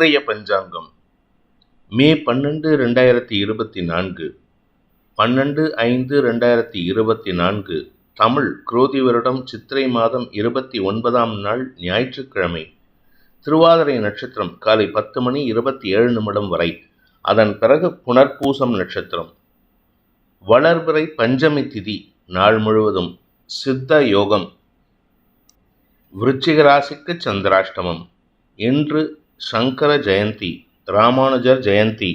இன்றைய பஞ்சாங்கம். மே பன்னெண்டு ரெண்டாயிரத்தி இருபத்தி நான்கு பன்னெண்டு ஐந்து ரெண்டாயிரத்தி இருபத்தி நான்கு தமிழ் குரோதி வருடம் சித்திரை மாதம் இருபத்தி ஒன்பதாம் நாள் ஞாயிற்றுக்கிழமை திருவாதிரை நட்சத்திரம் காலை பத்து மணி இருபத்தி ஏழு நிமிடம் வரை அதன் பிறகு புனர்பூசம் நட்சத்திரம். வளர்பிறை பஞ்சமி திதி நாள் முழுவதும் சித்த யோகம். விருச்சிக ராசிக்கு சந்திராஷ்டமம். இன்று சங்கர ஜெயந்தி ராமானுஜர் ஜெயந்தி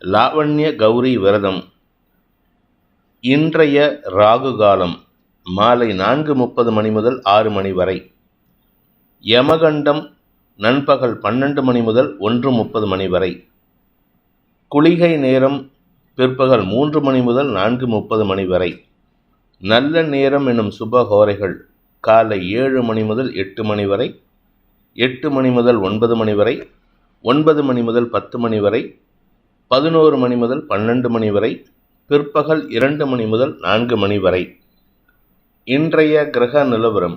லாவண்ய கௌரி விரதம். இன்றைய ராகு காலம் மாலை நான்கு முப்பது மணி முதல் ஆறு மணி வரை. யமகண்டம் நண்பகல் பன்னெண்டு மணி முதல் ஒன்று முப்பது மணி வரை. குளிகை நேரம் பிற்பகல் மூன்று மணி முதல் நான்கு முப்பது மணி வரை. நல்ல நேரம் எனும் சுபகோரைகள் காலை ஏழு மணி முதல் எட்டு மணி வரை. எட்டு மணி முதல் ஒன்பது மணி வரை ஒன்பது மணி முதல் பத்து மணி வரை பதினோரு மணி முதல் பன்னெண்டு மணி வரை பிற்பகல் இரண்டு மணி முதல் நான்கு மணி வரை. இன்றைய கிரக நிலவரம்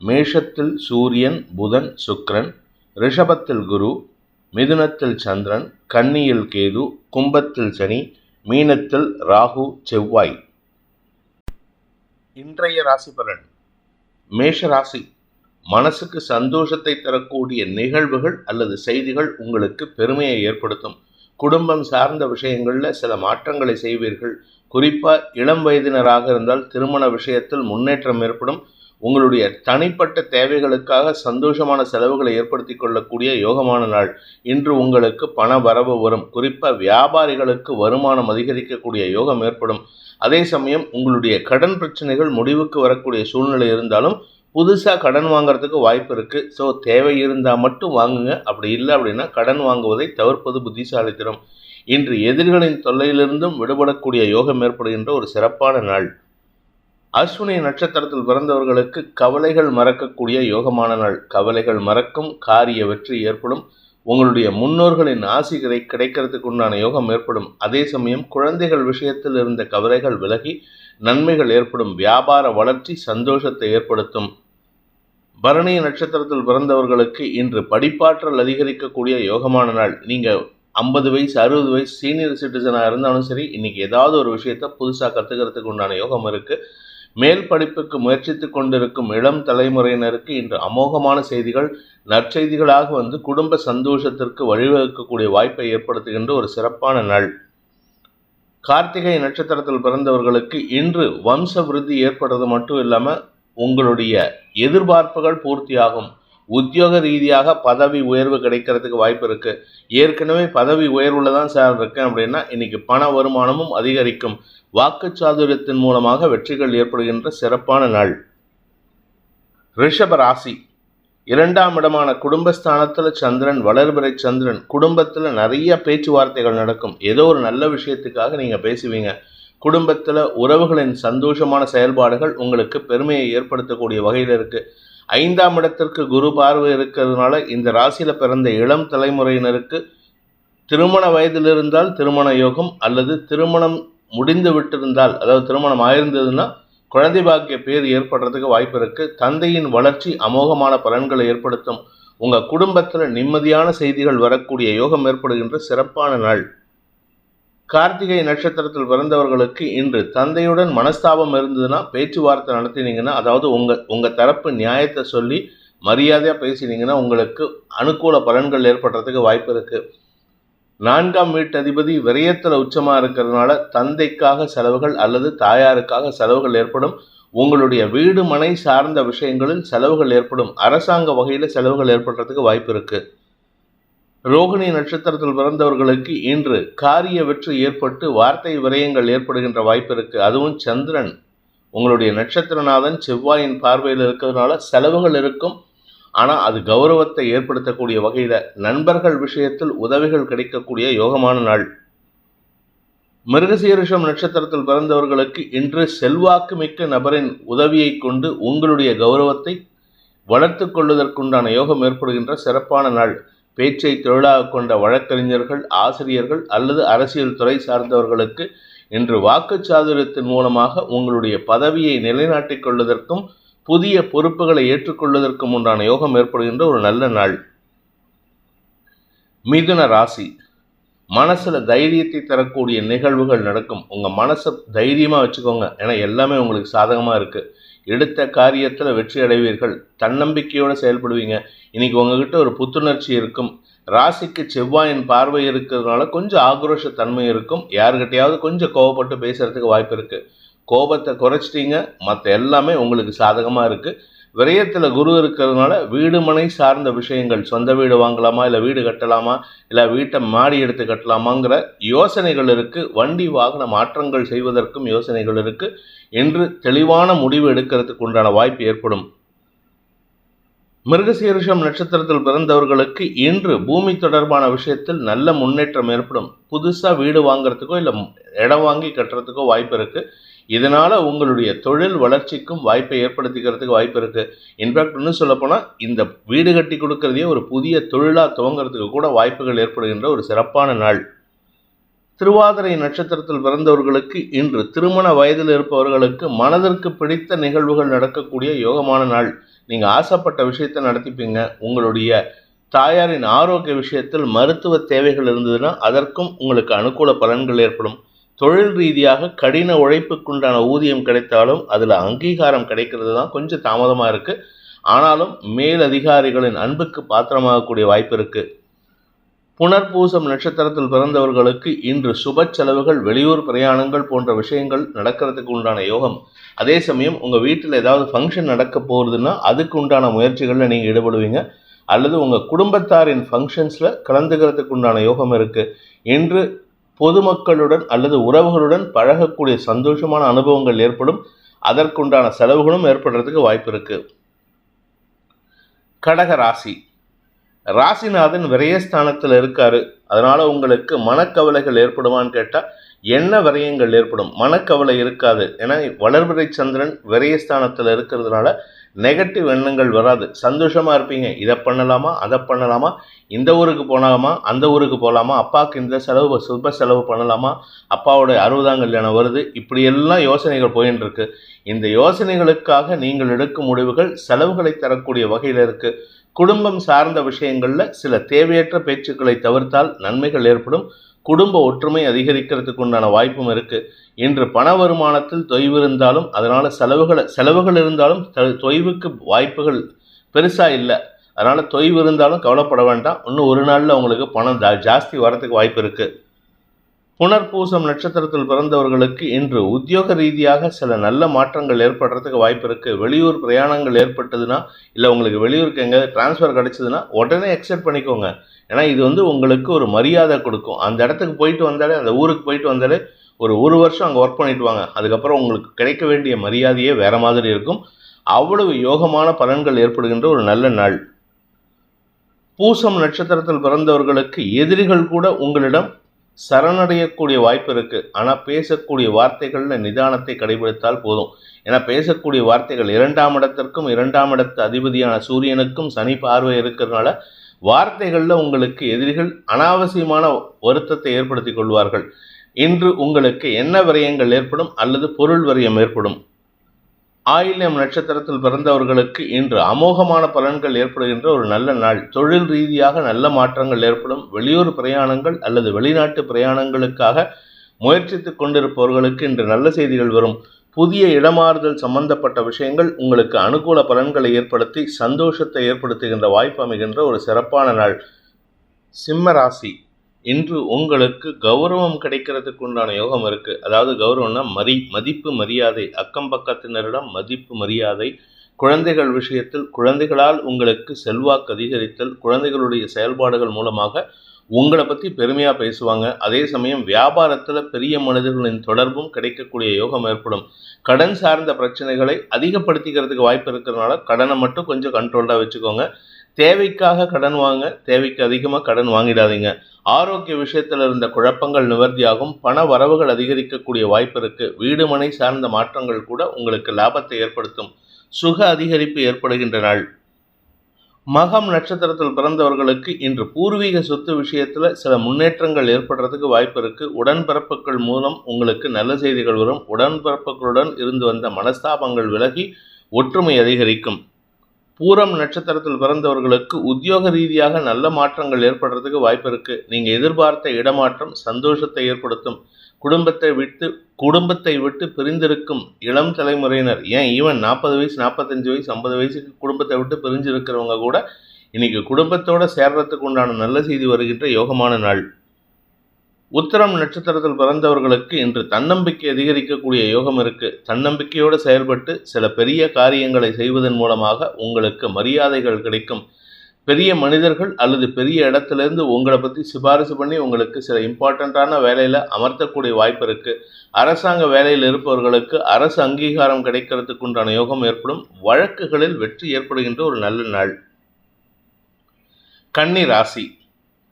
மேஷத்தில் சூரியன் புதன் சுக்ரன் ரிஷபத்தில் குரு மிதுனத்தில் சந்திரன் கன்னியில் கேது கும்பத்தில் சனி மீனத்தில் ராகு செவ்வாய். இன்றைய ராசி பலன் மேஷ ராசி. மனசுக்கு சந்தோஷத்தை தரக்கூடிய நிகழ்வுகள் அல்லது செய்திகள் உங்களுக்கு பெருமையை ஏற்படுத்தும். குடும்பம் சார்ந்த விஷயங்களில் சில மாற்றங்களை செய்வீர்கள். குறிப்பாக இளம் வயதினராக இருந்தால் திருமண விஷயத்தில் முன்னேற்றம் ஏற்படும். உங்களுடைய தனிப்பட்ட தேவைகளுக்காக சந்தோஷமான செலவுகளை ஏற்படுத்தி கொள்ளக்கூடிய யோகமான நாள். இன்று உங்களுக்கு பண வரவு வரும். குறிப்பாக வியாபாரிகளுக்கு வருமானம் அதிகரிக்கக்கூடிய யோகம் ஏற்படும். அதே சமயம் உங்களுடைய கடன் பிரச்சனைகள் முடிவுக்கு வரக்கூடிய சூழ்நிலை இருந்தாலும் புதுசாக கடன் வாங்குறதுக்கு வாய்ப்பு இருக்குது ஸோ தேவை இருந்தால் மட்டும் வாங்குங்க. அப்படி இல்லை அப்படின்னா கடன் வாங்குவதை தவிர்ப்பது புத்திசாலித்தனம். இன்று எதிரிகளின் தொல்லையிலிருந்தும் விடுபடக்கூடிய யோகம் ஏற்படுகின்ற ஒரு சிறப்பான நாள். அஸ்வினி நட்சத்திரத்தில் பிறந்தவர்களுக்கு கவலைகள் மறக்கக்கூடிய யோகமான நாள். கவலைகள் மறக்கும் காரிய வெற்றி ஏற்படும். உங்களுடைய முன்னோர்களின் ஆசி கிடைக்கிறதுக்கு உண்டான யோகம் ஏற்படும். அதே சமயம் குழந்தைகள் விஷயத்தில் இருந்த கவலைகள் விலகி நன்மைகள் ஏற்படும். வியாபார வளர்ச்சி சந்தோஷத்தை ஏற்படுத்தும். பரணி நட்சத்திரத்தில் பிறந்தவர்களுக்கு இன்று படிப்பாற்றல் அதிகரிக்கக்கூடிய யோகமான நாள். நீங்கள் ஐம்பது வயசு அறுபது வயசு சீனியர் சிட்டிசனாக இருந்தாலும் சரி இன்றைக்கி ஏதாவது ஒரு விஷயத்த புதுசாக கற்றுக்கிறதுக்கு உண்டான யோகம் இருக்குது மேல் படிப்புக்கு முயற்சித்து கொண்டிருக்கும் இளம் தலைமுறையினருக்கு இன்று அமோகமான செய்திகள் நற்செய்திகளாக வந்து குடும்ப சந்தோஷத்திற்கு வழிவகுக்கக்கூடிய வாய்ப்பை ஏற்படுத்துகின்ற ஒரு சிறப்பான நாள். கார்த்திகை நட்சத்திரத்தில் பிறந்தவர்களுக்கு இன்று வம்ச விருத்தி ஏற்படுறது மட்டும் இல்லாமல் உங்களுடைய எதிர்பார்ப்புகள் பூர்த்தியாகும். உத்தியோக ரீதியாக பதவி உயர்வு கிடைக்கிறதுக்கு வாய்ப்பு இருக்குது ஏற்கனவே பதவி உயர்வில் தான் சார் இருக்கேன் அப்படின்னா இன்னைக்கு பண வருமானமும் அதிகரிக்கும். வாக்குச்சாதுரியத்தின் மூலமாக வெற்றிகள் ஏற்படுகின்ற சிறப்பான நாள். ரிஷப ராசி. இரண்டாம் இடமான குடும்பஸ்தானத்தில் சந்திரன் வளர்பிறை சந்திரன். குடும்பத்தில் நிறைய பேச்சுவார்த்தைகள் நடக்கும். ஏதோ ஒரு நல்ல விஷயத்துக்காக நீங்கள் பேசுவீங்க. குடும்பத்தில் உறவுகளின் சந்தோஷமான செயல்பாடுகள் உங்களுக்கு பெருமையை ஏற்படுத்தக்கூடிய வகையில் இருக்குது ஐந்தாம் இடத்திற்கு குரு பார்வை இருக்கிறதுனால இந்த ராசியில் பிறந்த இளம் தலைமுறையினருக்கு திருமண வயதில் இருந்தால் திருமண யோகம் அல்லது திருமணம் முடிந்து விட்டிருந்தால் அதாவது திருமணம் ஆயிருந்ததுன்னா குழந்தை பாக்கிய பேர் ஏற்படுறதுக்கு வாய்ப்பு இருக்குது தந்தையின் வளர்ச்சி அமோகமான பலன்களை ஏற்படுத்தும். உங்கள் குடும்பத்தில் நிம்மதியான செய்திகள் வரக்கூடிய யோகம் ஏற்படுகின்ற சிறப்பான நாள். கார்த்திகை நட்சத்திரத்தில் பிறந்தவர்களுக்கு இன்று தந்தையுடன் மனஸ்தாபம் இருந்ததுன்னா பேச்சுவார்த்தை நடத்தினீங்கன்னா அதாவது உங்கள் உங்கள் தரப்பு நியாயத்தை சொல்லி மரியாதையாக பேசினீங்கன்னா உங்களுக்கு அனுகூல பலன்கள் ஏற்படுறதுக்கு வாய்ப்பு இருக்குது நான்காம் வீட்டு அதிபதி விரயத்தில் உச்சமாக இருக்கிறதுனால தந்தைக்காக செலவுகள் அல்லது தாயாருக்காக செலவுகள் ஏற்படும். உங்களுடைய வீடு மனை சார்ந்த விஷயங்களில் செலவுகள் ஏற்படும். அரசாங்க வகையில் செலவுகள் ஏற்படுறதுக்கு வாய்ப்பு இருக்குது ரோகிணி நட்சத்திரத்தில் பிறந்தவர்களுக்கு இன்று காரிய வெற்றி ஏற்பட்டு வார்த்தை விரயங்கள் ஏற்படுகின்ற வாய்ப்பு இருக்கு. அதுவும் சந்திரன். உங்களுடைய நட்சத்திரநாதன் செவ்வாயின் பார்வையில் இருக்கிறதுனால செலவுகள் இருக்கும். ஆனால் அது கௌரவத்தை ஏற்படுத்தக்கூடிய வகையில் நண்பர்கள் விஷயத்தில் உதவிகள் கிடைக்கக்கூடிய யோகமான நாள். மிருகசீரிஷம் நட்சத்திரத்தில் பிறந்தவர்களுக்கு இன்று செல்வாக்கு மிக்க நபரின் உதவியை கொண்டு உங்களுடைய கௌரவத்தை வளர்த்து கொள்வதற்குண்டான யோகம் ஏற்படுகின்ற சிறப்பான நாள். பேச்சை தொழிலாக கொண்ட வழக்கறிஞர்கள் ஆசிரியர்கள் அல்லது அரசியல் துறை சார்ந்தவர்களுக்கு இன்று வாக்குச்சாதுரியத்தின் மூலமாக உங்களுடைய பதவியை நிலைநாட்டிக் கொள்வதற்கும் புதிய பொறுப்புகளை ஏற்றுக்கொள்வதற்கும் உண்டான யோகம் ஏற்படுகின்ற ஒரு நல்ல நாள். மிதுன ராசி. மனசில் தைரியத்தை தரக்கூடிய நிகழ்வுகள் நடக்கும். உங்கள் மனசை தைரியமாக வச்சுக்கோங்க. ஏன்னா எல்லாமே உங்களுக்கு சாதகமாக இருக்குது எடுத்த காரியத்தில் வெற்றி அடைவீர்கள். தன்னம்பிக்கையோடு செயல்படுவீங்க. இன்னைக்கு உங்ககிட்ட ஒரு புத்துணர்ச்சி இருக்கும். ராசிக்கு செவ்வாயின் பார்வை இருக்கிறதுனால கொஞ்சம் ஆக்ரோஷத்தன்மை இருக்கும். யாருக்கிட்டையாவது கொஞ்சம் கோவப்பட்டு பேசுறதுக்கு வாய்ப்பு இருக்குது கோபத்தை குறைச்சிட்டீங்க. மற்ற எல்லாமே உங்களுக்கு சாதகமாக இருக்குது விரயத்தில் குரு இருக்கிறதுனால வீடு மனை சார்ந்த விஷயங்கள் சொந்த வீடு வாங்கலாமா இல்லை வீடு கட்டலாமா இல்லை வீட்டை மாடி எடுத்து கட்டலாமாங்கிற யோசனைகள் இருக்குது வண்டி வாகன மாற்றங்கள் செய்வதற்கும் யோசனைகள் இருக்குது என்று தெளிவான முடிவு எடுக்கிறதுக்கு உண்டான வாய்ப்பு ஏற்படும். மிருகசீரிஷம் நட்சத்திரத்தில் பிறந்தவர்களுக்கு இன்று பூமி தொடர்பான விஷயத்தில் நல்ல முன்னேற்றம் ஏற்படும். புதுசாக வீடு வாங்குறதுக்கோ இல்லை இடம் வாங்கி கட்டுறதுக்கோ வாய்ப்பு இருக்குது இதனால் உங்களுடைய தொழில் வளர்ச்சிக்கும் வாய்ப்பை ஏற்படுத்திக்கிறதுக்கு வாய்ப்பு இருக்குது இன்ஃபேக்ட் இன்னும் சொல்லப்போனால் இந்த வீடு கட்டி கொடுக்கறதையே ஒரு புதிய தொழிலாக துவங்கிறதுக்கு கூட வாய்ப்புகள் ஏற்படுகின்ற ஒரு சிறப்பான நாள். திருவாதிரை நட்சத்திரத்தில் பிறந்தவர்களுக்கு இன்று திருமண வயதில் இருப்பவர்களுக்கு மனதிற்கு பிடித்த நிகழ்வுகள் நடக்கக்கூடிய யோகமான நாள். நீங்கள் ஆசைப்பட்ட விஷயத்தை நடத்திப்பீங்க. உங்களுடைய தாயாரின் ஆரோக்கிய விஷயத்தில் மருத்துவ தேவைகள் இருந்ததுன்னா அதற்கும் உங்களுக்கு அனுகூல பலன்கள் ஏற்படும். தொழில் ரீதியாக கடின உழைப்புக்குண்டான ஊதியம் கிடைத்தாலும் அதில் அங்கீகாரம் கிடைக்கிறது தான் கொஞ்சம் தாமதமாக இருக்குது ஆனாலும் மேல் அதிகாரிகளின் அன்புக்கு பாத்திரமாகக்கூடிய வாய்ப்பு இருக்குது புனர்பூசம் நட்சத்திரத்தில் பிறந்தவர்களுக்கு இன்று சுப செலவுகள் வெளியூர் பிரயாணங்கள் போன்ற விஷயங்கள் நடக்கிறதுக்கு உண்டான யோகம். அதே சமயம் உங்கள் வீட்டில் ஏதாவது ஃபங்க்ஷன் நடக்க போகிறதுன்னா அதுக்கு உண்டான முயற்சிகளில் நீங்கள் ஈடுபடுவீங்க. அல்லது உங்கள் குடும்பத்தாரின் ஃபங்க்ஷன்ஸில் கலந்துக்கிறதுக்கு உண்டான யோகம் இருக்குது இன்று பொதுமக்களுடன் அல்லது உறவுகளுடன் பழகக்கூடிய சந்தோஷமான அனுபவங்கள் ஏற்படும். அதற்குண்டான செலவுகளும் ஏற்படுறதுக்கு வாய்ப்பு இருக்குது கடக ராசி. ராசிநாதன் விரயஸ்தானத்தில் இருக்காரு. அதனால உங்களுக்கு மனக்கவலைகள் ஏற்படுமான்னு கேட்டால் என்ன விரயங்கள் ஏற்படும். மனக்கவலை இருக்காது. ஏன்னா வளர்பிறை சந்திரன் விரயஸ்தானத்தில் இருக்கிறதுனால நெகட்டிவ் எண்ணங்கள் வராது. சந்தோஷமாக இருப்பீங்க. இதை பண்ணலாமா? அதை பண்ணலாமா? இந்த ஊருக்கு போனாலாமா அந்த ஊருக்கு போகலாமா அப்பாவுக்கு இந்த செலவு சுப செலவு பண்ணலாமா? அப்பாவோட அறுபதாம் கல்யாணம் வருது. இப்படியெல்லாம் யோசனைகள் போயின்னு இருக்கு. இந்த யோசனைகளுக்காக நீங்கள் எடுக்கும் முடிவுகள் செலவுகளை தரக்கூடிய வகையில் இருக்குது குடும்பம் சார்ந்த விஷயங்களில் சில தேவையற்ற பேச்சுக்களை தவிர்த்தால் நன்மைகள் ஏற்படும். குடும்ப ஒற்றுமை அதிகரிக்கிறதுக்கு உண்டான வாய்ப்பும் இருக்குது இன்று பண வருமானத்தில் தொய்வு இருந்தாலும் அதனால் செலவுகளை செலவுகள் இருந்தாலும் தொய்வுக்கு வாய்ப்புகள் பெருசாக இல்லை. அதனால் தொய்வு இருந்தாலும் கவலைப்பட வேண்டாம். இன்னும் ஒரு நாளில் உங்களுக்கு பணம் ஜா- ஜாஸ்தி வரத்துக்கு வாய்ப்பு இருக்குது புனர்பூசம் நட்சத்திரத்தில் பிறந்தவர்களுக்கு இன்று உத்தியோக ரீதியாக சில நல்ல மாற்றங்கள் ஏற்படுறதுக்கு வாய்ப்பு இருக்குது வெளியூர் பிரயாணங்கள் ஏற்பட்டதுன்னா இல்லை உங்களுக்கு வெளியூருக்கு எங்கேயாவது டிரான்ஸ்ஃபர் கிடச்சிதுன்னா உடனே அக்செப்ட் பண்ணிக்கோங்க. ஏன்னா இது வந்து உங்களுக்கு ஒரு மரியாதை கொடுக்கும். அந்த இடத்துக்கு போயிட்டு வந்தாலே அந்த ஊருக்கு போயிட்டு வந்தாலே ஒரு ஒரு வருஷம் அங்கே ஒர்க் பண்ணிட்டு வாங்க. அதுக்கப்புறம் உங்களுக்கு கிடைக்க வேண்டிய மரியாதையே வேறு மாதிரி இருக்கும். அவ்வளவு யோகமான பலன்கள் ஏற்படுகின்ற ஒரு நல்ல நாள். பூசம் நட்சத்திரத்தில் பிறந்தவர்களுக்கு எதிரிகள் கூட உங்களிடம் சரணடையக்கூடிய வாய்ப்பு இருக்குது ஆனால் பேசக்கூடிய வார்த்தைகளில் நிதானத்தை கடைபிடித்தால் போதும். ஏன்னா பேசக்கூடிய வார்த்தைகள் இரண்டாம் இடத்திற்கும் இரண்டாம் இடத்து அதிபதியான சூரியனுக்கும் சனி பார்வை இருக்கிறதுனால வார்த்தைகளில் உங்களுக்கு எதிரிகள் அனாவசியமான வருத்தத்தை ஏற்படுத்தி கொள்வார்கள். இன்று உங்களுக்கு என்ன விரயங்கள் ஏற்படும் அல்லது பொருள் விரயம் ஏற்படும்? ஆயில்யம் நட்சத்திரத்தில் பிறந்தவர்களுக்கு இன்று அமோகமான பலன்கள் ஏற்படுகின்ற ஒரு நல்ல நாள். தொழில் ரீதியாக நல்ல மாற்றங்கள் ஏற்படும். வெளியூர் பிரயாணங்கள் அல்லது வெளிநாட்டு பிரயாணங்களுக்காக முயற்சித்துக் கொண்டிருப்பவர்களுக்கு இன்று நல்ல செய்திகள் வரும். புதிய இடமாறுதல் சம்பந்தப்பட்ட விஷயங்கள் உங்களுக்கு அனுகூல பலன்களை ஏற்படுத்தி சந்தோஷத்தை ஏற்படுத்துகின்ற வாய்ப்பு அமைகின்ற ஒரு சிறப்பான நாள். சிம்ம ராசி. இன்று உங்களுக்கு கௌரவம் கிடைக்கிறதுக்கு உண்டான யோகம் இருக்கு. அதாவது கௌரவம்னா மரி மதிப்பு மரியாதை. அக்கம் பக்கத்தினரிடம் மதிப்பு மரியாதை. குழந்தைகள் விஷயத்தில் குழந்தைகளால் உங்களுக்கு செல்வாக்கு அதிகரித்தல் குழந்தைகளுடைய செயல்பாடுகள் மூலமாக உங்களை பற்றி பெருமையாக பேசுவாங்க. அதே சமயம் வியாபாரத்தில் பெரிய மனிதர்களின் தொடர்பும் கிடைக்கக்கூடிய யோகம் ஏற்படும். கடன் சார்ந்த பிரச்சனைகளை அதிகப்படுத்திக்கிறதுக்கு வாய்ப்பு இருக்கிறதுனால கடனை மட்டும் கொஞ்சம் கண்ட்ரோல்டாக வச்சுக்கோங்க. தேவைக்காக கடன் வாங்க தேவைக்கு அதிகமாக கடன் வாங்கிடாதீங்க. ஆரோக்கிய விஷயத்தில் இருந்த குழப்பங்கள் நிவர்த்தியாகும். பண வரவுகள் அதிகரிக்கக்கூடிய வாய்ப்பு இருக்கு. வீடு மனை சார்ந்த மாற்றங்கள் கூட உங்களுக்கு லாபத்தை ஏற்படுத்தும். சுக அதிகரிப்பு ஏற்படுகின்ற நாள். மகம் நட்சத்திரத்தில் பிறந்தவர்களுக்கு இன்று பூர்வீக சொத்து விஷயத்தில் சில முன்னேற்றங்கள் ஏற்படுறதுக்கு வாய்ப்பு இருக்கு. உடன்பிறப்புகள் மூலம் உங்களுக்கு நல்ல செய்திகள் வரும். உடன்பிறப்புகளுடன் இருந்து வந்த மனஸ்தாபங்கள் விலகி ஒற்றுமை அதிகரிக்கும். பூரம் நட்சத்திரத்தில் பிறந்தவர்களுக்கு உத்தியோக ரீதியாக நல்ல மாற்றங்கள் ஏற்படுறதுக்கு வாய்ப்பு இருக்கு. நீங்க எதிர்பார்த்த இடமாற்றம் சந்தோஷத்தை ஏற்படுத்தும். குடும்பத்தை விட்டு குடும்பத்தை விட்டு பிரிந்திருக்கும் இளம் தலைமுறையினர் ஏன் ஈவன் நாற்பது வயசு நாற்பத்தஞ்சு வயசு ஐம்பது வயசுக்கு குடும்பத்தை விட்டு பிரிஞ்சிருக்கிறவங்க கூட இன்னைக்கு குடும்பத்தோட சேர்றதுக்கு உண்டான நல்ல செய்தி வருகின்ற யோகமான நாள். உத்தரம் நட்சத்திரத்தில் பிறந்தவர்களுக்கு இன்று தன்னம்பிக்கை அதிகரிக்கக்கூடிய யோகம் இருக்கு. தன்னம்பிக்கையோடு செயல்பட்டு சில பெரிய காரியங்களை செய்வதன் மூலமாக உங்களுக்கு மரியாதைகள் கிடைக்கும். பெரிய மனிதர்கள் அல்லது பெரிய இடத்துலேருந்து உங்களை பற்றி சிபாரிசு பண்ணி உங்களுக்கு சில இம்பார்ட்டண்ட்டான வேலையில் அமர்த்தக்கூடிய வாய்ப்பு இருக்கு. அரசாங்க வேலையில் இருப்பவர்களுக்கு அரசு அங்கீகாரம் கிடைக்கிறதுக்கு உண்டான யோகம் ஏற்படும். வழக்குகளில் வெற்றி ஏற்படுகின்ற ஒரு நல்ல நாள். கன்னி ராசி.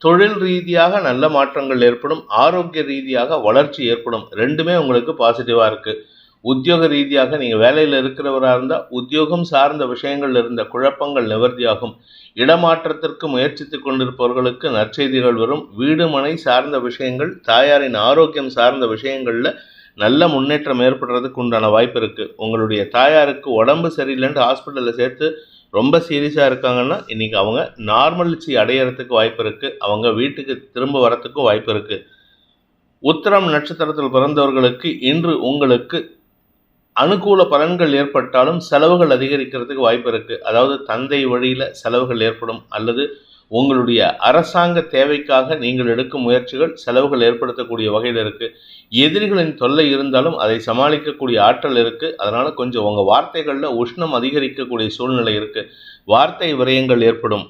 தொழில் ரீதியாக நல்ல மாற்றங்கள் ஏற்படும் ஆரோக்கிய ரீதியாக வளர்ச்சி ஏற்படும். ரெண்டுமே உங்களுக்கு பாசிட்டிவாக இருக்குது உத்தியோக ரீதியாக நீங்கள் வேலையில் இருக்கிறவராக இருந்தால் உத்தியோகம் சார்ந்த விஷயங்கள் இருந்த குழப்பங்கள் நிவர்த்தியாகும். இடமாற்றத்திற்கு முயற்சித்து கொண்டிருப்பவர்களுக்கு நற்செய்திகள் வரும். வீடு மனை சார்ந்த விஷயங்கள் தாயாரின் ஆரோக்கியம் சார்ந்த விஷயங்களில் நல்ல முன்னேற்றம் ஏற்படுறதுக்கு உண்டான வாய்ப்பு இருக்குது உங்களுடைய தாயாருக்கு உடம்பு சரியில்லைன்ட்டு ஹாஸ்பிட்டலில் சேர்த்து ரொம்ப சீரியஸாக இருக்காங்கன்னா இன்றைக்கி அவங்க நார்மல்சி அடையிறதுக்கு வாய்ப்பு இருக்குது அவங்க வீட்டுக்கு திரும்ப வரத்துக்கும் வாய்ப்பு இருக்குது உத்திரம் நட்சத்திரத்தில் பிறந்தவர்களுக்கு இன்று உங்களுக்கு அனுகூல பலன்கள் ஏற்பட்டாலும் செலவுகள் அதிகரிக்கிறதுக்கு வாய்ப்பு இருக்குது அதாவது தந்தை வழியில் செலவுகள் ஏற்படும் அல்லது உங்களுடைய அரசாங்க தேவைக்காக நீங்கள் எடுக்கும் முயற்சிகள் செலவுகள் ஏற்படுத்தக்கூடிய வகையில் இருக்குது எதிரிகளின் தொல்லை இருந்தாலும் அதை சமாளிக்கக்கூடிய ஆற்றல் இருக்குது அதனால் கொஞ்சம் உங்கள் வார்த்தைகளில் உஷ்ணம் அதிகரிக்கக்கூடிய சூழ்நிலை இருக்குது வார்த்தை விரயங்கள் ஏற்படும்.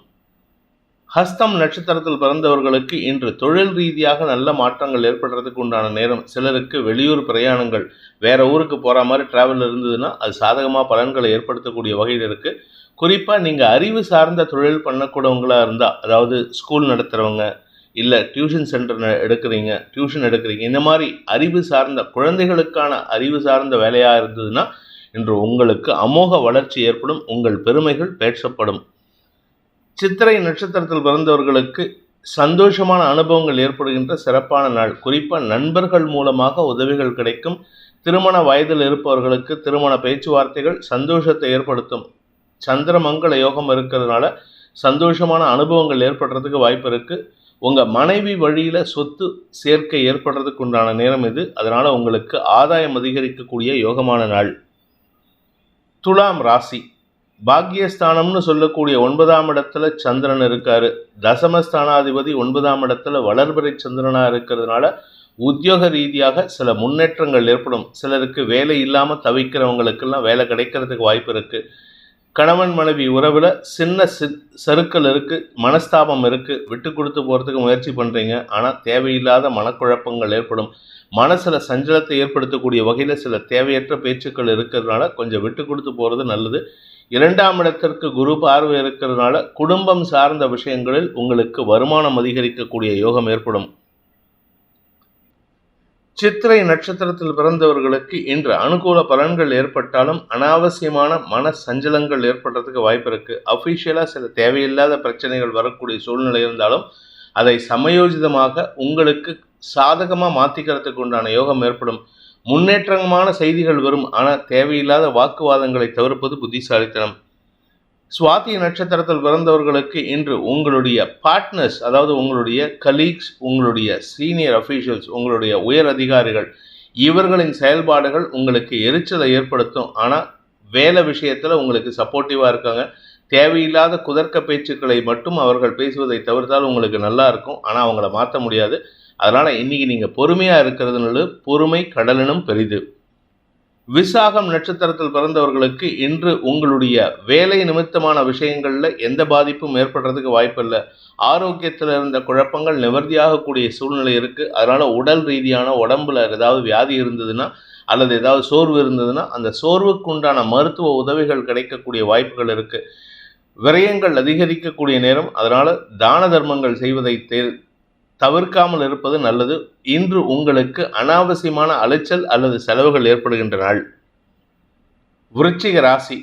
ஹஸ்தம் நட்சத்திரத்தில் பிறந்தவர்களுக்கு இன்று தொழில் ரீதியாக நல்ல மாற்றங்கள் ஏற்படுறதுக்கு உண்டான நேரம். சிலருக்கு வெளியூர் பிரயாணங்கள் வேற ஊருக்கு போகிற மாதிரி டிராவல் இருந்ததுன்னா அது சாதகமாக பலன்களை ஏற்படுத்தக்கூடிய வகையில் இருக்குது குறிப்பாக நீங்கள் அறிவு சார்ந்த தொழில் பண்ணக்கூடவங்களாக இருந்தால் அதாவது ஸ்கூல் நடத்துகிறவங்க இல்லை டியூஷன் சென்டர் எடுக்கிறீங்க டியூஷன் எடுக்கிறீங்க இந்த மாதிரி அறிவு சார்ந்த குழந்தைகளுக்கான அறிவு சார்ந்த வேலையாக இருந்ததுன்னா இன்று உங்களுக்கு அமோக வளர்ச்சி ஏற்படும் உங்கள் பெருமைகள் பேசப்படும். சித்திரை நட்சத்திரத்தில் பிறந்தவர்களுக்கு சந்தோஷமான அனுபவங்கள் ஏற்படுகின்ற சிறப்பான நாள். குறிப்பாக நண்பர்கள் மூலமாக உதவிகள் கிடைக்கும். திருமண வயதில் இருப்பவர்களுக்கு திருமண பேச்சுவார்த்தைகள் சந்தோஷத்தை ஏற்படுத்தும். சந்திரமங்கல யோகம் இருக்கிறதுனால சந்தோஷமான அனுபவங்கள் ஏற்படுறதுக்கு வாய்ப்பு இருக்குது உங்கள் மனைவி வழியில் சொத்து சேர்க்கை ஏற்படுறதுக்கு உண்டான நேரம் இது. அதனால் உங்களுக்கு ஆதாயம் அதிகரிக்கக்கூடிய யோகமான நாள். துலாம் ராசி. பாக்கியஸ்தானம்னு சொல்லக்கூடிய ஒன்பதாம் இடத்துல சந்திரன் இருக்காரு. தசமஸ்தானாதிபதி ஒன்பதாம் இடத்துல வளர்பிறை சந்திரனாக இருக்கிறதுனால உத்தியோக ரீதியாக சில முன்னேற்றங்கள் ஏற்படும். சிலருக்கு வேலை இல்லாமல் தவிக்கிறவங்களுக்கெல்லாம் வேலை கிடைக்கிறதுக்கு வாய்ப்பு இருக்கு. கணவன் மனைவி உறவில் சின்ன சி சருக்கள் இருக்குது மனஸ்தாபம் இருக்குது விட்டு கொடுத்து போகிறதுக்கு முயற்சி பண்ணுறீங்க ஆனால் தேவையில்லாத மனக்குழப்பங்கள் ஏற்படும். மனசில் சஞ்சலத்தை ஏற்படுத்தக்கூடிய வகையில் சில தேவையற்ற பேச்சுக்கள் இருக்கிறதுனால கொஞ்சம் விட்டு கொடுத்து போகிறது நல்லது. இரண்டாம் இடத்திற்கு குரு பார்வை இருக்கிறதுனால குடும்பம் சார்ந்த விஷயங்களில் உங்களுக்கு வருமானம் அதிகரிக்கக்கூடிய யோகம் ஏற்படும். சித்திரை நட்சத்திரத்தில் பிறந்தவர்களுக்கு இன்று அனுகூல பலன்கள் ஏற்பட்டாலும் அனாவசியமான மன சஞ்சலங்கள் ஏற்படுறதுக்கு வாய்ப்பு இருக்கு. அஃபிஷியலாக சில தேவையில்லாத பிரச்சனைகள் வரக்கூடிய சூழ்நிலை இருந்தாலும் அதை சமயோஜிதமாக உங்களுக்கு சாதகமாக மாற்றிக்கிறதுக்கு உண்டான யோகம் ஏற்படும். முன்னேற்றமான செய்திகள் வரும். ஆனால் தேவையில்லாத வாக்குவாதங்களை தவிர்ப்பது புத்திசாலித்தனம். சுவாதி நட்சத்திரத்தில் பிறந்தவர்களுக்கு இன்று உங்களுடைய பார்ட்னர்ஸ் அதாவது உங்களுடைய கலீக்ஸ் உங்களுடைய சீனியர் அஃபீஷியல்ஸ் உங்களுடைய உயர் அதிகாரிகள் இவர்களின் செயல்பாடுகள் உங்களுக்கு எரிச்சலை ஏற்படுத்தும். ஆனால் வேலை விஷயத்தில் உங்களுக்கு சப்போர்ட்டிவாக இருக்காங்க. தேவையில்லாத குதர்க்க பேச்சுக்களை மட்டும் அவர்கள் பேசுவதை தவிர்த்தால் உங்களுக்கு நல்லா இருக்கும். ஆனால் அவங்கள மாற்ற முடியாது. அதனால் இன்றைக்கி நீங்கள் பொறுமையாக இருக்கிறதுனால பொறுமை கடலினும் பெரிது. விசாகம் நட்சத்திரத்தில் பிறந்தவர்களுக்கு இன்று உங்களுடைய வேலை நிமித்தமான விஷயங்களில் எந்த பாதிப்பும் ஏற்படுறதுக்கு வாய்ப்பில்லை. ஆரோக்கியத்தில் இருந்த குழப்பங்கள் நிவர்த்தியாகக்கூடிய சூழ்நிலை இருக்குது அதனால் உடல் ரீதியான உடம்புல ஏதாவது வியாதி இருந்ததுன்னா அல்லது ஏதாவது சோர்வு இருந்ததுன்னா அந்த சோர்வுக்கு உண்டான மருத்துவ உதவிகள் கிடைக்கக்கூடிய வாய்ப்புகள் இருக்குது விரயங்கள் அதிகரிக்கக்கூடிய நேரம். அதனால் தான தர்மங்கள் செய்வதை தே தவிர்க்காமல் இருப்பது நல்லது. இன்று உங்களுக்கு அனாவசியமான அலைச்சல் அல்லது செலவுகள் ஏற்படுகின்ற நாள். விருச்சிக ராசி.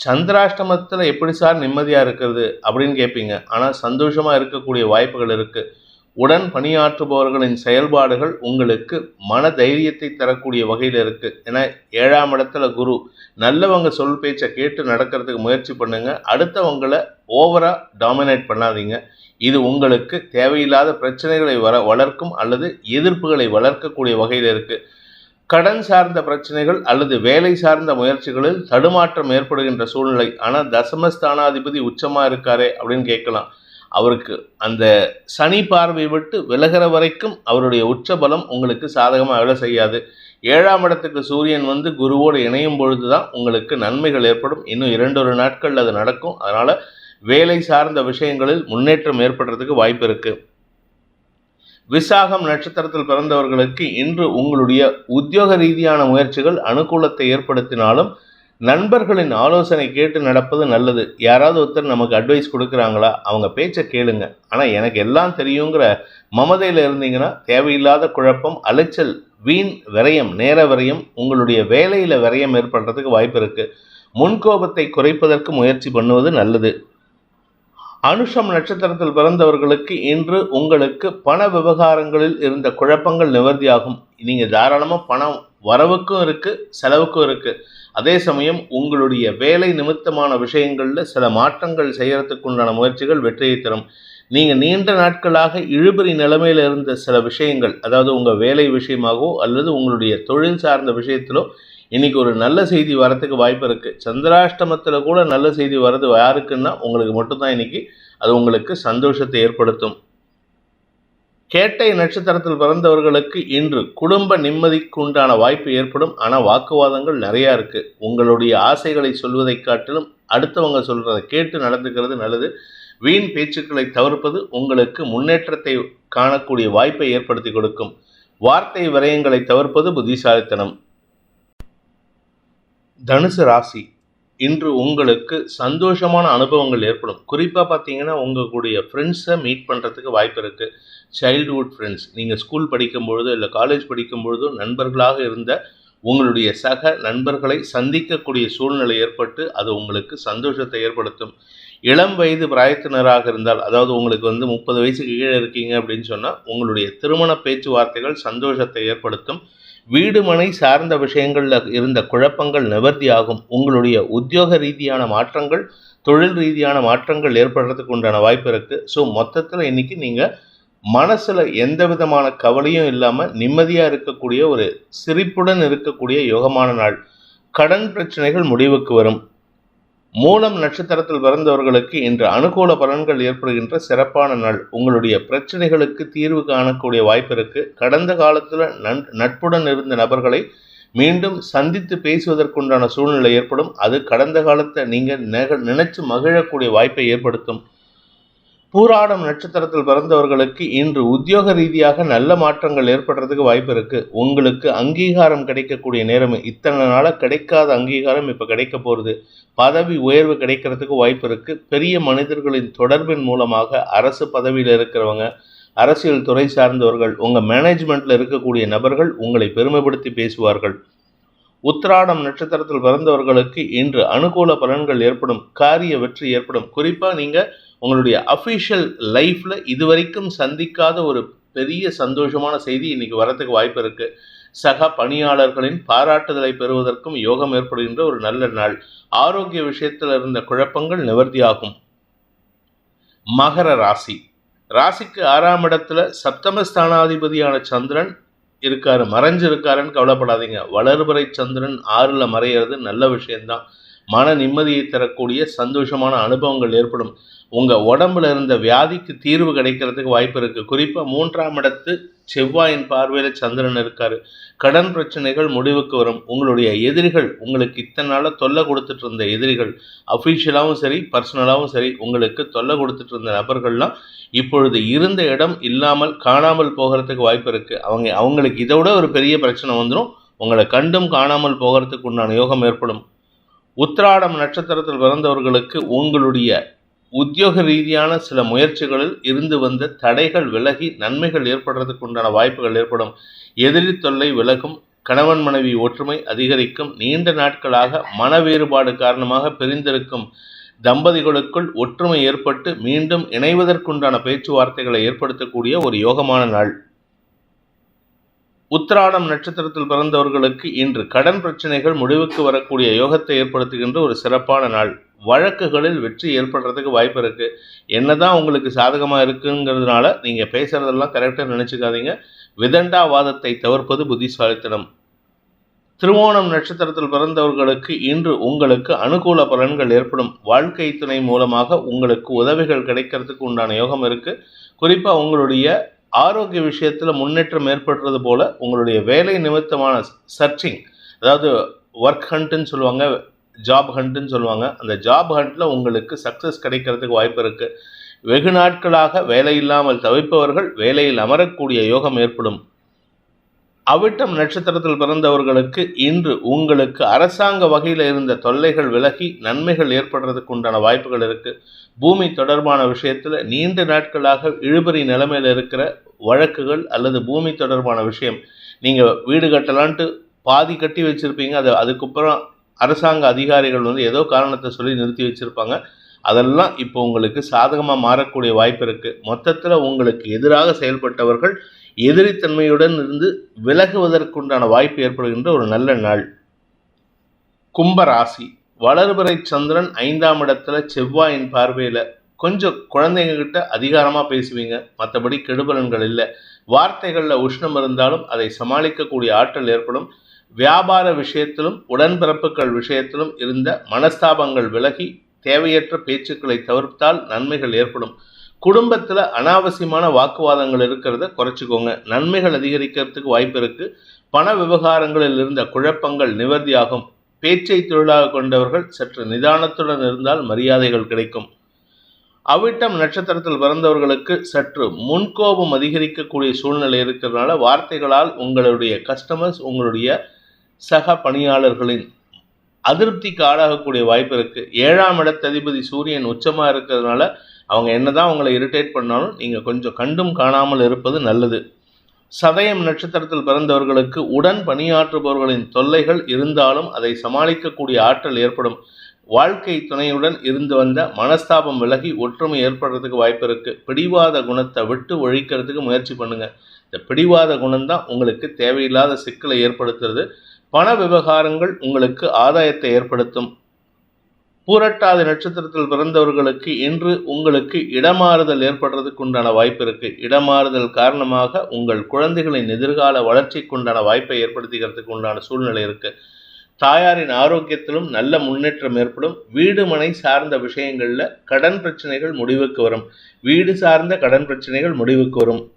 சந்திராஷ்டமத்தில் எப்படி சார் நிம்மதியாக இருக்கிறது அப்படின்னு கேட்பீங்க ஆனால் சந்தோஷமாக இருக்கக்கூடிய வாய்ப்புகள் இருக்குது உடன் பணியாற்றுபவர்களின் செயல்பாடுகள் உங்களுக்கு மன தைரியத்தை தரக்கூடிய வகையில் இருக்குது ஏன்னா ஏழாம் இடத்துல குரு. நல்லவங்க சொல் பேச்சை கேட்டு நடக்கிறதுக்கு முயற்சி பண்ணுங்கள் அடுத்தவங்களை ஓவராக டாமினேட் பண்ணாதீங்க. இது உங்களுக்கு தேவையில்லாத பிரச்சனைகளை வர வளர்க்கும் அல்லது எதிர்ப்புகளை வளர்க்கக்கூடிய வகையில் இருக்கு. கடன் சார்ந்த பிரச்சனைகள் அல்லது வேலை சார்ந்த முயற்சிகளில் தடுமாற்றம் ஏற்படுகின்ற சூழ்நிலை. ஆனால் தசமஸ்தானாதிபதி உச்சமாக இருக்காரே அப்படின்னு கேட்கலாம். அவருக்கு அந்த சனி பார்வை விட்டு விலகிற வரைக்கும் அவருடைய உச்ச பலம் உங்களுக்கு சாதகமாக வேலை செய்யாது. ஏழாம் இடத்துக்கு சூரியன் வந்து குருவோடு இணையும் பொழுது தான் உங்களுக்கு நன்மைகள் ஏற்படும். இன்னும் இரண்டொரு நாட்கள் அது நடக்கும். அதனால் வேலை சார்ந்த விஷயங்களில் முன்னேற்றம் ஏற்படுறதுக்கு வாய்ப்பு இருக்குது விசாகம் நட்சத்திரத்தில் பிறந்தவர்களுக்கு இன்று உங்களுடைய உத்தியோக ரீதியான முயற்சிகள் அனுகூலத்தை ஏற்படுத்தினாலும் நண்பர்களின் ஆலோசனை கேட்டு நடப்பது நல்லது. யாராவது ஒருத்தர் நமக்கு அட்வைஸ் கொடுக்குறாங்களா அவங்க பேச்சை கேளுங்க. ஆனால் எனக்கு எல்லாம் தெரியுங்கிற மமதையில் இருந்தீங்கன்னா தேவையில்லாத குழப்பம் அலைச்சல் வீண் விரயம் நேர விரயம் உங்களுடைய வேலையில் விரயம் ஏற்படுறதுக்கு வாய்ப்பு இருக்குது முன்கோபத்தை குறைப்பதற்கு முயற்சி பண்ணுவது நல்லது. அனுஷம் நட்சத்திரத்தில் பிறந்தவர்களுக்கு இன்று உங்களுக்கு பண விவகாரங்களில் இருந்த குழப்பங்கள் நிவர்த்தியாகும். நீங்கள் தாராளமாக பணம் வரவுக்கும் இருக்குது செலவுக்கும் இருக்குது அதே சமயம் உங்களுடைய வேலை நிமித்தமான விஷயங்களில் சில மாற்றங்கள் செய்கிறதுக்கு உண்டான முயற்சிகள் வெற்றியை தரும். நீங்கள் நீண்ட நாட்களாக இழுபறி நிலைமையில் இருந்த சில விஷயங்கள் அதாவது உங்கள் வேலை விஷயமாகவோ அல்லது உங்களுடைய தொழில் சார்ந்த விஷயத்திலோ இன்னைக்கு ஒரு நல்ல செய்தி வரத்துக்கு வாய்ப்பு இருக்குது சந்திராஷ்டமத்தில் கூட நல்ல செய்தி வர்றது யாருக்குன்னா உங்களுக்கு மட்டும்தான் இன்னைக்கு. அது உங்களுக்கு சந்தோஷத்தை ஏற்படுத்தும். கேட்டை நட்சத்திரத்தில் பிறந்தவர்களுக்கு இன்று குடும்ப நிம்மதிக்கு உண்டான வாய்ப்பு ஏற்படும். ஆனால் வாக்குவாதங்கள் நிறையா இருக்குது உங்களுடைய ஆசைகளை சொல்வதை காட்டிலும் அடுத்தவங்க சொல்கிறத கேட்டு நடந்துக்கிறது நல்லது. வீண் பேச்சுக்களை தவிர்ப்பது உங்களுக்கு முன்னேற்றத்தை காணக்கூடிய வாய்ப்பை ஏற்படுத்தி கொடுக்கும். வார்த்தை விரயங்களை தவிர்ப்பது புத்திசாலித்தனம். தனுசு ராசி இன்று உங்களுக்கு சந்தோஷமான அனுபவங்கள் ஏற்படும். குறிப்பாக பார்த்தீங்கன்னா உங்களுடைய ஃப்ரெண்ட்ஸை மீட் பண்ணுறதுக்கு வாய்ப்பு இருக்குது சைல்டுஹுட் ஃப்ரெண்ட்ஸ் நீங்கள் ஸ்கூல் படிக்கும் பொழுதோ இல்லை காலேஜ் படிக்கும்பொழுதோ நண்பர்களாக இருந்த உங்களுடைய சக நண்பர்களை சந்திக்கக்கூடிய சூழ்நிலை ஏற்பட்டு அது உங்களுக்கு சந்தோஷத்தை ஏற்படுத்தும். இளம் வயது பிராயத்தினராக இருந்தால் அதாவது உங்களுக்கு வந்து முப்பது வயசுக்கு கீழே இருக்கீங்க அப்படின்னு சொன்னால் உங்களுடைய திருமண பேச்சுவார்த்தைகள் சந்தோஷத்தை ஏற்படுத்தும். வீடு மனை சார்ந்த விஷயங்களில் இருந்த குழப்பங்கள் நிவர்த்தியாகும். உங்களுடைய உத்தியோக ரீதியான மாற்றங்கள் தொழில் ரீதியான மாற்றங்கள் ஏற்படுறதுக்கு உண்டான வாய்ப்பு இருக்குது ஸோ மொத்தத்தில் இன்னைக்கு நீங்கள் மனசில் எந்த விதமான கவலையும் இல்லாமல் நிம்மதியாக இருக்கக்கூடிய ஒரு சிரிப்புடன் இருக்கக்கூடிய யோகமான நாள். கடன் பிரச்சனைகள் முடிவுக்கு வரும். மூலம் நட்சத்திரத்தில் பிறந்தவர்களுக்கு இன்று அனுகூல பலன்கள் ஏற்படுகின்ற சிறப்பான நாள். உங்களுடைய பிரச்சனைகளுக்கு தீர்வு காணக்கூடிய வாய்ப்பு இருக்கு. கடந்த காலத்தில் நன் நட்புடன் இருந்த நபர்களை மீண்டும் சந்தித்து பேசுவதற்குண்டான சூழ்நிலை ஏற்படும். அது கடந்த காலத்தை நீங்கள் நெக நினைச்சு மகிழக்கூடிய வாய்ப்பை ஏற்படுத்தும். பூராடம் நட்சத்திரத்தில் பிறந்தவர்களுக்கு இன்று உத்தியோக ரீதியாக நல்ல மாற்றங்கள் ஏற்படுறதுக்கு வாய்ப்பு இருக்கு. உங்களுக்கு அங்கீகாரம் கிடைக்கக்கூடிய நேரம் இத்தனை நாளாக கிடைக்காத அங்கீகாரம் இப்போ கிடைக்க போகிறது பதவி உயர்வு கிடைக்கிறதுக்கு வாய்ப்பு இருக்குது பெரிய மனிதர்களின் தொடர்பின் மூலமாக அரசு பதவியில் இருக்கிறவங்க அரசியல் துறை சார்ந்தவர்கள் உங்கள் மேனேஜ்மெண்ட்டில் இருக்கக்கூடிய நபர்கள் உங்களை பெருமைப்படுத்தி பேசுவார்கள். உத்திராடம் நட்சத்திரத்தில் பிறந்தவர்களுக்கு இன்று அனுகூல பலன்கள் ஏற்படும் காரிய வெற்றி ஏற்படும். குறிப்பாக நீங்கள் உங்களுடைய அஃபிஷியல் லைஃப்பில் இதுவரைக்கும் சந்திக்காத ஒரு பெரிய சந்தோஷமான செய்தி இன்னைக்கு வரத்துக்கு வாய்ப்பு இருக்குது சக பணியாளர்களின் பாராட்டுதலை பெறுவதற்கும் யோகம் ஏற்படுகின்ற ஒரு நல்ல நாள். ஆரோக்கிய விஷயத்தில் இருந்த குழப்பங்கள் நிவர்த்தியாகும். மகர ராசி. ராசிக்கு ஆறாம் இடத்துல சப்தமஸ்தானாதிபதியான சந்திரன் இருக்காரு. மறைஞ்சிருக்காருன்னு கவலைப்படாதீங்க. வளர்பறை சந்திரன் ஆறில் மறையிறது நல்ல விஷயம்தான். மன நிம்மதியை தரக்கூடிய சந்தோஷமான அனுபவங்கள் ஏற்படும். உங்கள் உடம்புல இருந்த வியாதிக்கு தீர்வு கிடைக்கிறதுக்கு வாய்ப்பு இருக்குது குறிப்பாக மூன்றாம் இடத்து செவ்வாயின் பார்வையில் சந்திரன் இருக்கார். கடன் பிரச்சனைகள் முடிவுக்கு வரும். உங்களுடைய எதிரிகள் உங்களுக்கு இத்தனை நாளாக தொல்லை கொடுத்துட்டு இருந்த எதிரிகள் அஃபீஷியலாகவும் சரி பர்சனலாகவும் சரி உங்களுக்கு தொல்லை கொடுத்துட்டு இருந்த நபர்கள்லாம் இப்பொழுது இருந்த இடம் இல்லாமல் காணாமல் போகிறதுக்கு வாய்ப்பு இருக்குது அவங்க அவங்களுக்கு இதை விட ஒரு பெரிய பிரச்சனை வந்துடும் உங்களை கண்டும் காணாமல் போகிறதுக்கு உண்டான யோகம் ஏற்படும். உத்திராடம் நட்சத்திரத்தில் பிறந்தவர்களுக்கு உங்களுடைய உத்தியோக ரீதியான சில முயற்சிகளில் இருந்து வந்த தடைகள் விலகி நன்மைகள் ஏற்படுறதுக்கு உண்டான வாய்ப்புகள் ஏற்படும். எதிரி தொல்லை விலகும் கணவன் மனைவி ஒற்றுமை அதிகரிக்கும் நீண்ட நாட்களாக மன வேறுபாடு காரணமாக பிரிந்திருக்கும். தம்பதிகளுக்குள் ஒற்றுமை ஏற்பட்டு மீண்டும் இணைவதற்குண்டான பேச்சுவார்த்தைகளை ஏற்படுத்தக்கூடிய ஒரு யோகமான நாள். உத்திராடம் நட்சத்திரத்தில் பிறந்தவர்களுக்கு இன்று கடன் பிரச்சனைகள் முடிவுக்கு வரக்கூடிய யோகத்தை ஏற்படுத்துகின்ற ஒரு சிறப்பான நாள். வழக்குகளில் வெற்றி ஏற்படுறதுக்கு வாய்ப்பு இருக்கு. என்னதான் உங்களுக்கு சாதகமாக இருக்குங்கிறதுனால நீங்கள் பேசுறதெல்லாம் கரெக்டாக நினச்சிக்காதீங்க. விதண்டாவாதத்தை தவிர்ப்பது புத்திசாலித்தனம். திருவோணம் நட்சத்திரத்தில் பிறந்தவர்களுக்கு இன்று உங்களுக்கு அனுகூல பலன்கள் ஏற்படும். வாழ்க்கை துணை மூலமாக உங்களுக்கு உதவிகள் கிடைக்கிறதுக்கு உண்டான யோகம் இருக்கு. குறிப்பாக உங்களுடைய ஆரோக்கிய விஷயத்தில் முன்னேற்றம் ஏற்படுறது போல் உங்களுடைய வேலை நிமித்தமான சர்ச்சிங் அதாவது ஒர்க் ஹண்ட்டுன்னு சொல்லுவாங்க ஜாப் ஹண்ட்டுன்னு சொல்லுவாங்க. அந்த ஜாப் ஹண்ட்டில் உங்களுக்கு சக்ஸஸ் கிடைக்கிறதுக்கு வாய்ப்பு இருக்குது வெகு நாட்களாக வேலை இல்லாமல் தவிப்பவர்கள் வேலையில் அமரக்கூடிய யோகம் ஏற்படும். அவிட்டம் நட்சத்திரத்தில் பிறந்தவர்களுக்கு இன்று உங்களுக்கு அரசாங்க வகையில் இருந்த தொல்லைகள் விலகி நன்மைகள் ஏற்படுறதுக்கு உண்டான வாய்ப்புகள் இருக்கு. பூமி தொடர்பான விஷயத்தில் நீண்ட நாட்களாக இழுபறி நிலைமையில் இருக்கிற வழக்குகள் அல்லது பூமி தொடர்பான விஷயம் நீங்கள் வீடு கட்டலான்ட்டு பாதி கட்டி வச்சுருப்பீங்க. அது அதுக்கப்புறம் அரசாங்க அதிகாரிகள் வந்து ஏதோ காரணத்தை சொல்லி நிறுத்தி வச்சுருப்பாங்க. அதெல்லாம் இப்போ உங்களுக்கு சாதகமாக மாறக்கூடிய வாய்ப்பு இருக்குது மொத்தத்தில் உங்களுக்கு எதிராக செயல்பட்டவர்கள் எதிரித்தன்மையுடன் இருந்து விலகுவதற்குண்டான வாய்ப்பு ஏற்படுகின்ற ஒரு நல்ல நாள். கும்பராசி வளர்பிறை சந்திரன் ஐந்தாம் இடத்துல செவ்வாயின் பார்வையில் கொஞ்சம் குழந்தைங்க கிட்ட அதிகாரமாக பேசுவீங்க. மற்றபடி கெடுபலன்கள் இல்லை. வார்த்தைகளில் உஷ்ணம் இருந்தாலும் அதை சமாளிக்கக்கூடிய ஆற்றல் ஏற்படும். வியாபார விஷயத்திலும் உடன்பிறப்புகள் விஷயத்திலும் இருந்த மனஸ்தாபங்கள் விலகி தேவையற்ற பேச்சுக்களை தவிர்த்தால் நன்மைகள் ஏற்படும். குடும்பத்தில் அனாவசியமான வாக்குவாதங்கள் இருக்கிறத குறைச்சிக்கோங்க. நன்மைகள் அதிகரிக்கிறதுக்கு வாய்ப்பு இருக்குது பண விவகாரங்களில் இருந்த குழப்பங்கள் நிவர்த்தியாகும். பேச்சை தொழிலாக கொண்டவர்கள் சற்று நிதானத்துடன் இருந்தால் மரியாதைகள் கிடைக்கும். அவிட்டம் நட்சத்திரத்தில் பிறந்தவர்களுக்கு சற்று முன்கோபம் அதிகரிக்கக்கூடிய சூழ்நிலை இருக்கிறதுனால வார்த்தைகளால் உங்களுடைய கஸ்டமர்ஸ் உங்களுடைய சக பணியாளர்களின் அதிருப்திக்கு ஆளாகக்கூடிய வாய்ப்பு இருக்குது ஏழாம் இடத்ததிபதி சூரியன் உச்சமாக இருக்கிறதுனால அவங்க என்னதான் உங்களை இரிட்டேட் பண்ணாலும் நீங்கள் கொஞ்சம் கண்டும் காணாமல் இருப்பது நல்லது. சதயம் நட்சத்திரத்தில் பிறந்தவர்களுக்கு உடன் பணியாற்றுபவர்களின் தொல்லைகள் இருந்தாலும் அதை சமாளிக்கக்கூடிய ஆற்றல் ஏற்படும். வாழ்க்கை துணையுடன் இருந்து வந்த மனஸ்தாபம் விலகி ஒற்றுமை ஏற்படுறதுக்கு வாய்ப்பு இருக்கு. பிடிவாத குணத்தை விட்டு ஒழிக்கிறதுக்கு முயற்சி பண்ணுங்க. இந்த பிடிவாத குணம்தான் உங்களுக்கு தேவையில்லாத சிக்கலை ஏற்படுத்துறது. பண விவகாரங்கள் உங்களுக்கு ஆதாயத்தை ஏற்படுத்தும். பூரட்டாதி நட்சத்திரத்தில் பிறந்தவர்களுக்கு இன்று உங்களுக்கு இடமாறுதல் ஏற்படுறதுக்கு உண்டான வாய்ப்பு இருக்கு. இடமாறுதல் காரணமாக உங்கள் குழந்தைகளின் எதிர்கால வளர்ச்சிக்கு உண்டான வாய்ப்பை ஏற்படுத்திக்கிறதுக்கு உண்டான சூழ்நிலை இருக்கு. தாயாரின் ஆரோக்கியத்திலும் நல்ல முன்னேற்றம் ஏற்படும். வீடு மனை சார்ந்த விஷயங்களில் கடன் பிரச்சனைகள் முடிவுக்கு வரும். வீடு சார்ந்த கடன் பிரச்சனைகள் முடிவுக்கு வரும்.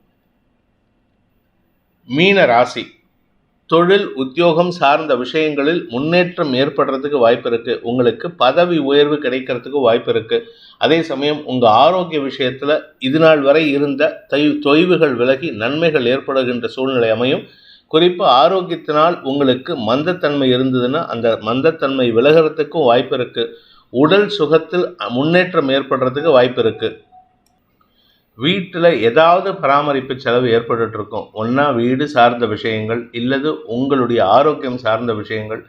மீன ராசி. தொழில் உத்தியோகம் சார்ந்த விஷயங்களில் முன்னேற்றம் ஏற்படுறதுக்கு வாய்ப்பு இருக்கு. உங்களுக்கு பதவி உயர்வு கிடைக்கிறதுக்கு வாய்ப்பு இருக்கு. அதே சமயம் உங்க ஆரோக்கிய விஷயத்துல இது நாள் வரை இருந்த தை தொய்வுகள் விலகி நன்மைகள் ஏற்படுகின்ற சூழ்நிலை அமையும். குறிப்பாக ஆரோக்கியத்தினால் உங்களுக்கு மந்தத்தன்மை இருந்ததுன்னா அந்த மந்தத்தன்மை விலகிறதுக்கும் வாய்ப்பு இருக்கு. உடல் சுகத்தில் முன்னேற்றம் ஏற்படுறதுக்கு வாய்ப்பு இருக்குது வீட்டில் ஏதாவது பராமரிப்பு செலவு ஏற்பட்டு இருக்கும் ஒன்றா வீடு சார்ந்த விஷயங்கள் இல்லது உங்களுடைய ஆரோக்கியம் சார்ந்த விஷயங்கள்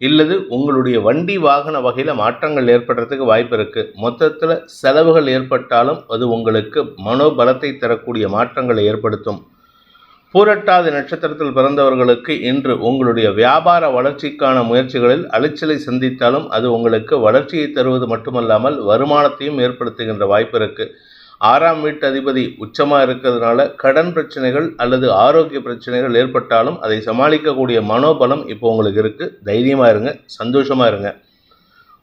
இல்லது உங்களுடைய வண்டி வாகன வகையில் மாற்றங்கள் ஏற்படுறதுக்கு வாய்ப்பு இருக்குது மொத்தத்தில் செலவுகள் ஏற்பட்டாலும் அது உங்களுக்கு மனோபலத்தை தரக்கூடிய மாற்றங்களை ஏற்படுத்தும். பூரட்டாதி நட்சத்திரத்தில் பிறந்தவர்களுக்கு இன்று உங்களுடைய வியாபார வளர்ச்சிக்கான முயற்சிகளில் அலைச்சலை சந்தித்தாலும் அது உங்களுக்கு வளர்ச்சியை தருவது மட்டுமல்லாமல் வருமானத்தையும் ஏற்படுத்துகின்ற வாய்ப்பு இருக்குது ஆறாம் வீட்டு அதிபதி உச்சமாக இருக்கிறதுனால கடன் பிரச்சனைகள் அல்லது ஆரோக்கிய பிரச்சனைகள் ஏற்பட்டாலும் அதை சமாளிக்கக்கூடிய மனோபலம் இப்போ உங்களுக்கு இருக்குது தைரியமாக இருங்க சந்தோஷமாக இருங்க.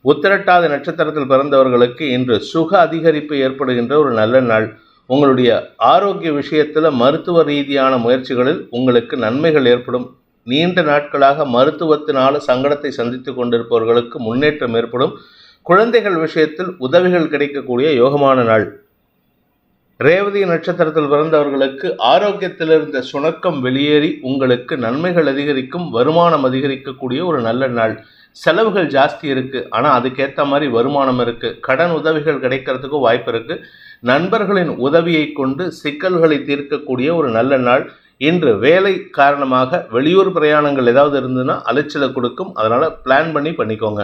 உத்திரட்டாத நட்சத்திரத்தில் பிறந்தவர்களுக்கு இன்று சுக அதிகரிப்பு ஏற்படுகின்ற ஒரு நல்ல நாள். உங்களுடைய ஆரோக்கிய விஷயத்தில் மருத்துவ ரீதியான முயற்சிகளில் உங்களுக்கு நன்மைகள் ஏற்படும். நீண்ட நாட்களாக மருத்துவத்தினால சங்கடத்தை சந்தித்து கொண்டிருப்பவர்களுக்கு முன்னேற்றம் ஏற்படும். குழந்தைகள் விஷயத்தில் உதவிகள் கிடைக்கக்கூடிய யோகமான நாள். ரேவதி நட்சத்திரத்தில் பிறந்தவர்களுக்கு ஆரோக்கியத்தில் இருந்த சுணக்கம் வெளியேறி உங்களுக்கு நன்மைகள் அதிகரிக்கும் வருமானம் அதிகரிக்கக்கூடிய ஒரு நல்ல நாள். செலவுகள் ஜாஸ்தி இருக்கு. ஆனால் அதுக்கேற்ற மாதிரி வருமானம் இருக்கு. கடன் உதவிகள் கிடைக்கிறதுக்கும் வாய்ப்பு இருக்கு. நண்பர்களின் உதவியை கொண்டு சிக்கல்களை தீர்க்கக்கூடிய ஒரு நல்ல நாள். இன்று வேலை காரணமாக வெளியூர் பிரயாணங்கள் ஏதாவது இருந்ததுன்னா அலைச்சலை கொடுக்கும். அதனால் பிளான் பண்ணி பண்ணிக்கோங்க.